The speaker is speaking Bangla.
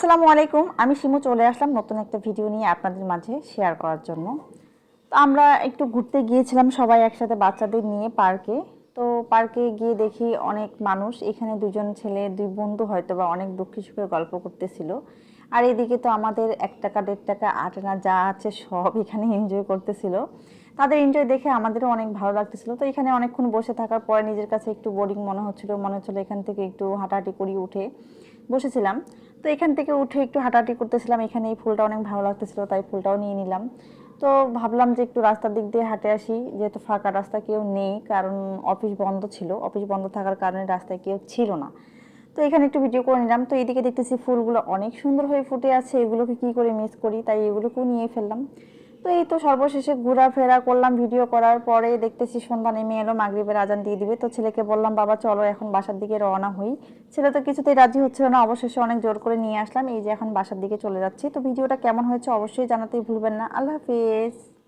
আসসালামু আলাইকুম। আমি শিমু চলে আসলাম নতুন একটা ভিডিও নিয়ে আপনাদের মাঝে শেয়ার করার জন্য। তো আমরা একটু ঘুরতে গিয়েছিলাম সবাই একসাথে বাচ্চাদের নিয়ে পার্কে। তো পার্কে গিয়ে দেখি অনেক মানুষ, এখানে দুজন ছেলে, দুই বন্ধু হয়তো বা অনেক দুঃখী সুখে গল্প করতেছিল। আর এদিকে তো আমাদের এক টাকা, দেড় টাকা, আট আনা যা আছে সব এখানে এনজয় করতেছিল। তাদের এনজয় দেখে আমাদেরও অনেক ভালো লাগতেছিল। তো এখানে অনেকক্ষণ বসে থাকার পরে নিজের কাছে একটু বোরিং মনে হচ্ছিল মনে হচ্ছিল এখান থেকে একটু হাঁটাহাঁটি করি উঠে বসেছিলাম। তো এখান থেকে উঠে একটু হাঁটাহাঁটি করতেছিলাম, এখানে এই ফুলটা অনেক ভালো লাগতেছিল, তাই ফুলটাও নিয়ে নিলাম। তো ভাবলাম যে একটু রাস্তার দিক দিয়ে হাঁটে আসি, যেহেতু ফাঁকা রাস্তা কেউ নেই, কারণ অফিস বন্ধ ছিল অফিস বন্ধ থাকার কারণে রাস্তায় কেউ ছিল না। তো এখানে একটু ভিডিও করে নিলাম। তো এদিকে দেখতেছি ফুলগুলো অনেক সুন্দর হয়ে ফুটে আছে, এগুলোকে কি করে মিস করি, তাই এগুলোকেও নিয়ে ফেললাম। তো এই তো সর্বশেষে ঘোরাফেরা করলাম ভিডিও করার পরে দেখতেছি সন্ধ্যা নেমে এলো, মাগরিবের আজান দিয়ে দিবে। তো ছেলেকে বললাম, বাবা, চলো, এখন বাসার দিকে রওনা হই। ছেলে তো কিছুতেই রাজি হচ্ছিল না, অবশেষে অনেক জোর করে নিয়ে আসলাম। এই যে এখন বাসার দিকে চলে যাচ্ছি। তো ভিডিওটা কেমন হয়েছে অবশ্যই জানাতেই ভুলবেন না। আল্লাহ হাফিজ।